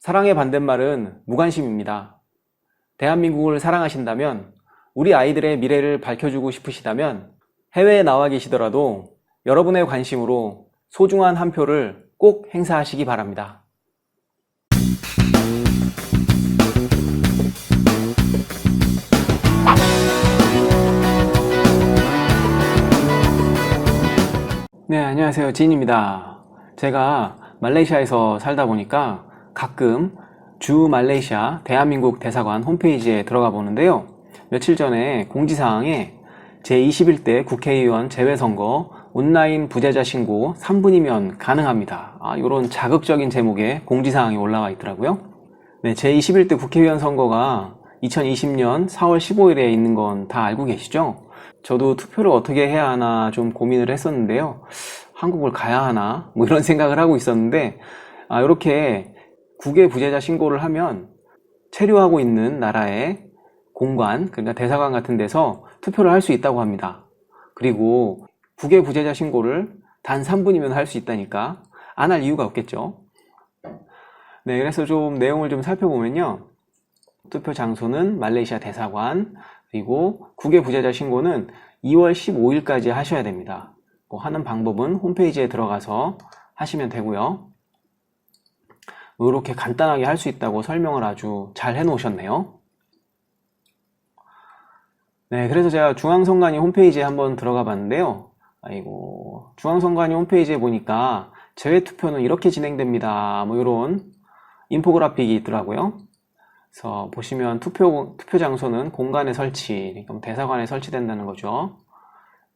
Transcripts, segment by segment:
사랑의 반대말은 무관심입니다. 대한민국을 사랑하신다면, 우리 아이들의 미래를 밝혀주고 싶으시다면, 해외에 나와 계시더라도 여러분의 관심으로 소중한 한 표를 꼭 행사하시기 바랍니다. 네, 안녕하세요. 지인입니다. 제가 말레이시아에서 살다 보니까 가끔 주 말레이시아 대한민국 대사관 홈페이지에 들어가 보는데요. 며칠 전에 공지사항에 제21대 국회의원 재외선거 온라인 부재자 신고 3분이면 가능합니다. 아, 이런 자극적인 제목의 공지사항이 올라와 있더라고요. 네, 제21대 국회의원 선거가 2020년 4월 15일에 있는 건 다 알고 계시죠? 저도 투표를 어떻게 해야 하나 좀 고민을 했었는데요. 한국을 가야 하나? 뭐 이런 생각을 하고 있었는데, 아, 이렇게 국외 부재자 신고를 하면 체류하고 있는 나라의 공관, 그러니까 대사관 같은 데서 투표를 할 수 있다고 합니다. 그리고 국외 부재자 신고를 단 3분이면 할 수 있다니까 안 할 이유가 없겠죠. 네, 그래서 좀 내용을 좀 살펴보면요. 투표 장소는 말레이시아 대사관, 그리고 국외 부재자 신고는 2월 15일까지 하셔야 됩니다. 뭐 하는 방법은 홈페이지에 들어가서 하시면 되고요. 이렇게 간단하게 할 수 있다고 설명을 아주 잘 해놓으셨네요. 네, 그래서 제가 중앙선관위 홈페이지에 한번 들어가 봤는데요. 아이고, 중앙선관위 홈페이지에 보니까 제외투표는 이렇게 진행됩니다. 뭐 이런 인포그래픽이 있더라고요. 그래서 보시면 투표, 투표 장소는 공간에 설치, 그럼 대사관에 설치된다는 거죠.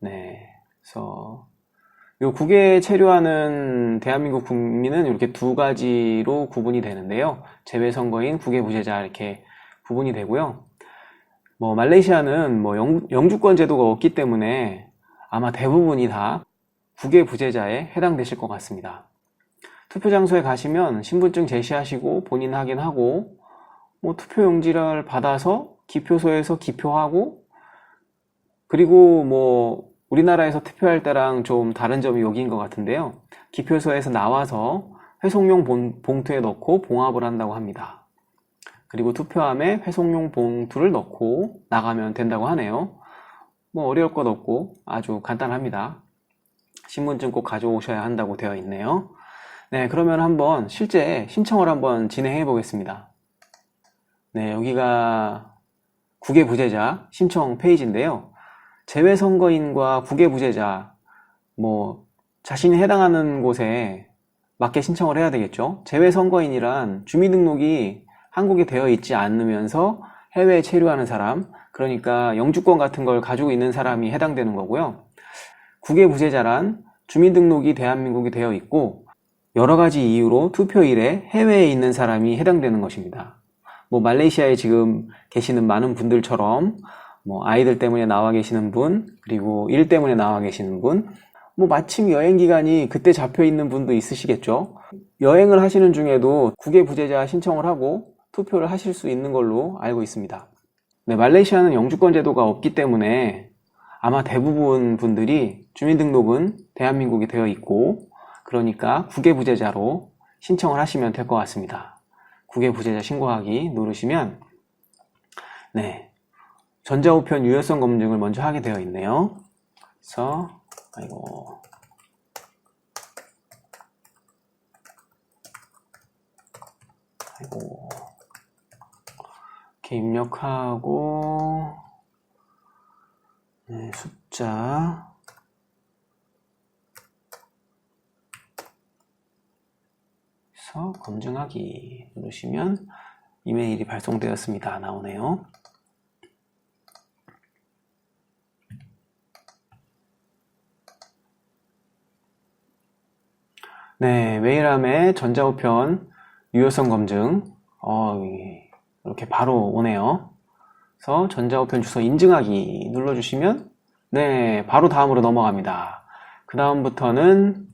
네. 그래서 요 국외에 체류하는 대한민국 국민은 이렇게 두 가지로 구분이 되는데요. 재외 선거인 국외 부재자 이렇게 구분이 되고요. 뭐 말레이시아는 뭐 영, 영주권 제도가 없기 때문에 아마 대부분이 다 국외 부재자에 해당되실 것 같습니다. 투표 장소에 가시면 신분증 제시하시고 본인 확인하고 뭐 투표용지를 받아서 기표소에서 기표하고 그리고 뭐 우리나라에서 투표할 때랑 좀 다른 점이 여기인 것 같은데요. 기표소에서 나와서 회송용 봉- 봉투에 넣고 봉합을 한다고 합니다. 그리고 투표함에 회송용 봉투를 넣고 나가면 된다고 하네요. 뭐 어려울 것 없고 아주 간단합니다. 신분증 꼭 가져오셔야 한다고 되어 있네요. 네, 그러면 한번 실제 신청을 한번 진행해 보겠습니다. 네, 여기가 국외 부재자 신청 페이지인데요. 재외선거인과 국외 부재자, 뭐, 자신이 해당하는 곳에 맞게 신청을 해야 되겠죠. 재외선거인이란 주민등록이 한국에 되어 있지 않으면서 해외에 체류하는 사람, 그러니까 영주권 같은 걸 가지고 있는 사람이 해당되는 거고요. 국외 부재자란 주민등록이 대한민국이 되어 있고, 여러 가지 이유로 투표일에 해외에 있는 사람이 해당되는 것입니다. 뭐 말레이시아에 지금 계시는 많은 분들처럼 뭐 아이들 때문에 나와 계시는 분, 그리고 일 때문에 나와 계시는 분, 뭐 마침 여행 기간이 그때 잡혀 있는 분도 있으시겠죠. 여행을 하시는 중에도 국외 부재자 신청을 하고 투표를 하실 수 있는 걸로 알고 있습니다. 네, 말레이시아는 영주권 제도가 없기 때문에 아마 대부분 분들이 주민등록은 대한민국이 되어 있고 그러니까 국외 부재자로 신청을 하시면 될 것 같습니다. 국외 부재자 신고하기 누르시면 네 전자우편 유효성 검증을 먼저 하게 되어 있네요. 그래서 아이고 아이고 이렇게 입력하고 네, 숫자 검증하기 누르시면 이메일이 발송되었습니다. 나오네요. 네, 메일함에 전자우편 유효성 검증 어, 이렇게 바로 오네요. 그래서 전자우편 주소 인증하기 눌러주시면 네, 바로 다음으로 넘어갑니다. 그 다음부터는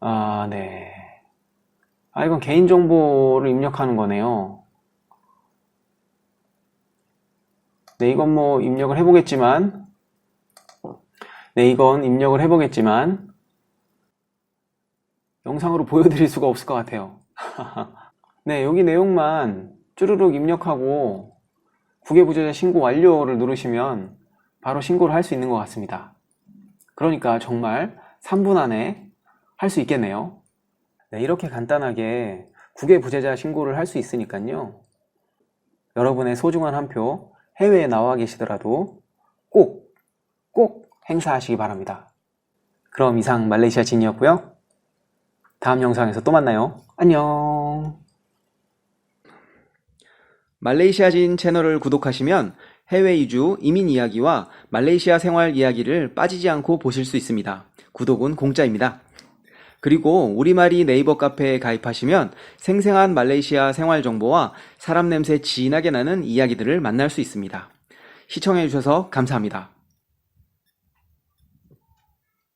아, 네. 아, 이건 개인정보를 입력하는 거네요. 네, 이건 뭐 입력을 해보겠지만, 네, 이건 입력을 해보겠지만, 영상으로 보여드릴 수가 없을 것 같아요. 네, 여기 내용만 쭈루룩 입력하고 국외부재자 신고 완료를 누르시면 바로 신고를 할 수 있는 것 같습니다. 그러니까 정말 3분 안에 할 수 있겠네요. 네, 이렇게 간단하게 국외부재자 신고를 할 수 있으니까요. 여러분의 소중한 한 표 해외에 나와 계시더라도 꼭, 꼭 행사하시기 바랍니다. 그럼 이상 말레이시아 진이었고요. 다음 영상에서 또 만나요. 안녕. 말레이시아진 채널을 구독하시면 해외 이주 이민 이야기와 말레이시아 생활 이야기를 빠지지 않고 보실 수 있습니다. 구독은 공짜입니다. 그리고 우리말이 네이버 카페에 가입하시면 생생한 말레이시아 생활 정보와 사람 냄새 진하게 나는 이야기들을 만날 수 있습니다. 시청해주셔서 감사합니다.